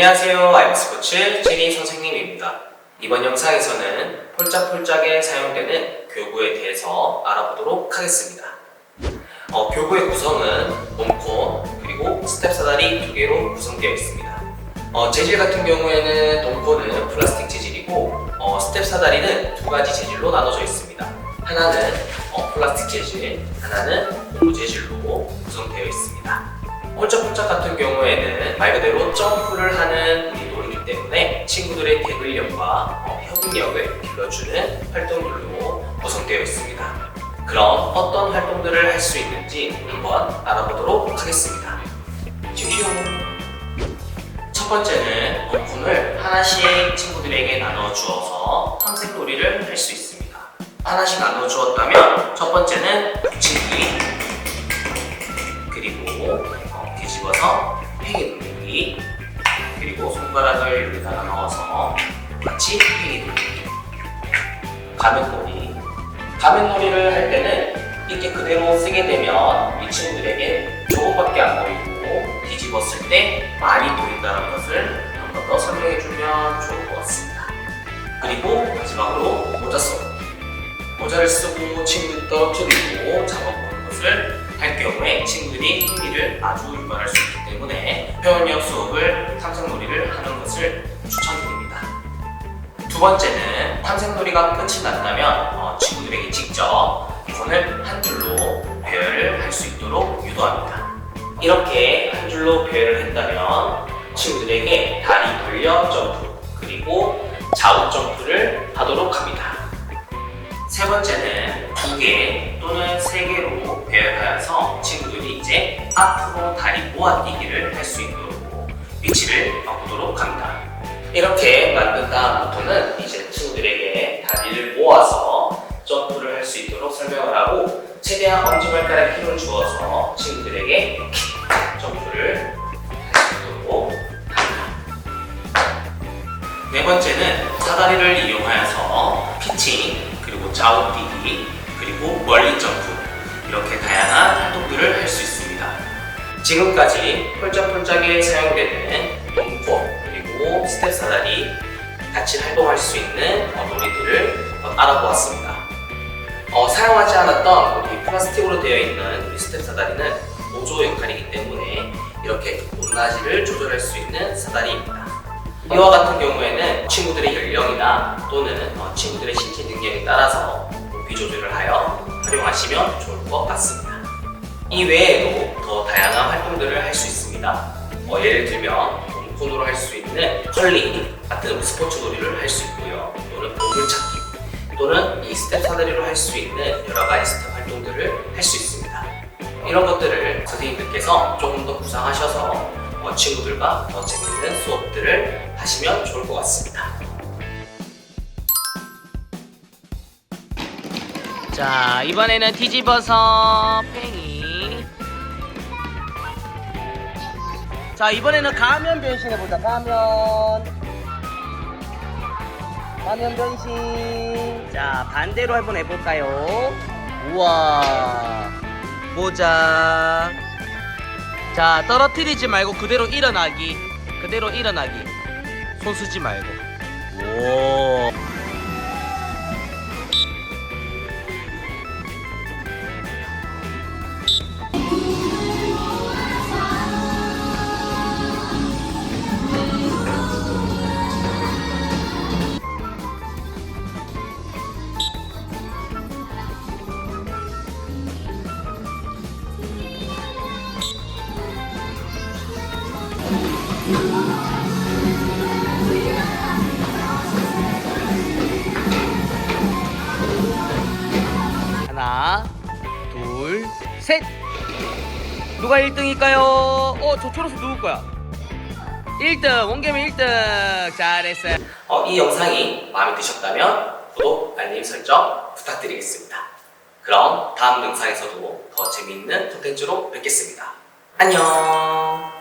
안녕하세요. 아이스포츠 제니 선생님입니다. 이번 영상에서는 폴짝폴짝에 사용되는 교구에 대해서 알아보도록 하겠습니다. 어, 교구의 구성은 돔콘 그리고 스텝 사다리 두 개로 구성되어 있습니다. 어, 재질 같은 경우에는 돔콘은 플라스틱 재질이고 어, 스텝 사다리는 두 가지 재질로 나눠져 있습니다. 하나는 어, 플라스틱 재질, 하나는 고무 재질로 구성되어 있습니다. 말 그대로 점프를 하는 우리 놀이기 때문에 친구들의 대근력과 어, 협응력을 길러주는 활동들로 구성되어 있습니다. 그럼 어떤 활동들을 할 수 있는지 한번 알아보도록 하겠습니다. 슈슈 첫 번째는 dom콘을 하나씩 친구들에게 나눠 주어서 탐색 놀이를 할 수 있습니다. 하나씩 나눠 주었다면 첫 번째는 붙이기 그리고 어, 뒤집어서 돌리기 그리고 손가락을 여기다가 넣어서 같이 팽이 돌리기. 가면놀이. 가면놀이를 할 때는 이렇게 그대로 쓰게 되면 이 친구들에게 조금밖에 안 보이고 뒤집었을 때 많이 보인다는 것을 한 번 더 설명해 주면 좋을 것 같습니다. 그리고 마지막으로 모자 써 모자를 쓰고 친구들이 떨어뜨리고 잡아보는 것을 친구들이 흥미를 아주 유발할 수 있기 때문에 표현력 수업을 탐색놀이를 하는 것을 추천드립니다. 두 번째는 탐색놀이가 끝이 났다면 어, 친구들에게 직접 손을 한 줄로 배열을 할 수 있도록 유도합니다. 이렇게 한 줄로 배열을 했다면 친구들에게 다리 돌려 점프 그리고 좌우 점프를 하도록 합니다. 세 번째는 두 개 또는 세 개로 배열하여서 친구들이 이제 앞으로 다리 모아뛰기를 할 수 있도록 위치를 바꾸도록 합니다. 이렇게 만든 다음부터는 이제 친구들에게 다리를 모아서 점프를 할 수 있도록 설명을 하고 최대한 엄지발가락 힘을 주어서 친구들에게 점프를 할수 있도록 합니다. 네 번째는 사다리를 이용하여서 피칭 그리고 좌우 뛰기 그리고 멀리 점프 이렇게 다양한 활동들을 할 수 있습니다. 지금까지 폴짝폴짝에 사용되는 롱포 그리고 스텝 사다리 같이 활동할 수 있는 어, 놀이들을 알아보았습니다. 어, 사용하지 않았던 우리 플라스틱으로 되어 있는 우리 스텝 사다리는 보조 역할이기 때문에 이렇게 높낮이를 조절할 수 있는 사다리입니다. 이와 같은 경우에는 친구들의 연령이나 또는 어, 친구들의 신체 능력에 따라서 높이 조절을 하여 활용하시면 좋을 것 같습니다. 이 외에도 더 다양한 활동들을 할 수 있습니다. 어, 예를 들면 홈콘으로 할 수 있는 컬링 같은 스포츠 놀이를 할 수 있고요. 또는 보물찾기 또는 이 스텝 사다리로 할 수 있는 여러 가지 스텝 활동들을 할 수 있습니다. 이런 것들을 선생님들께서 조금 더 구상하셔서 어, 친구들과 더 재밌는 수업들을 하시면 좋을 것 같습니다. 자 이번에는 뒤집어서 팽이 자 이번에는 가면 변신해보자. 가면. 가면 변신. 자 반대로 한번 해볼까요? 우와. 모자. 자 떨어뜨리지 말고 그대로 일어나기. 그대로 일어나기. 손 쓰지 말고. 오 셋. 누가 1등일까요? 어, 저 초록색 누구 거야? 1등, 원겸이 1등. 잘했어요. 어, 이 영상이 마음에 드셨다면 구독, 알림 설정 부탁드리겠습니다. 그럼 다음 영상에서도 더 재미있는 콘텐츠로 뵙겠습니다. 안녕!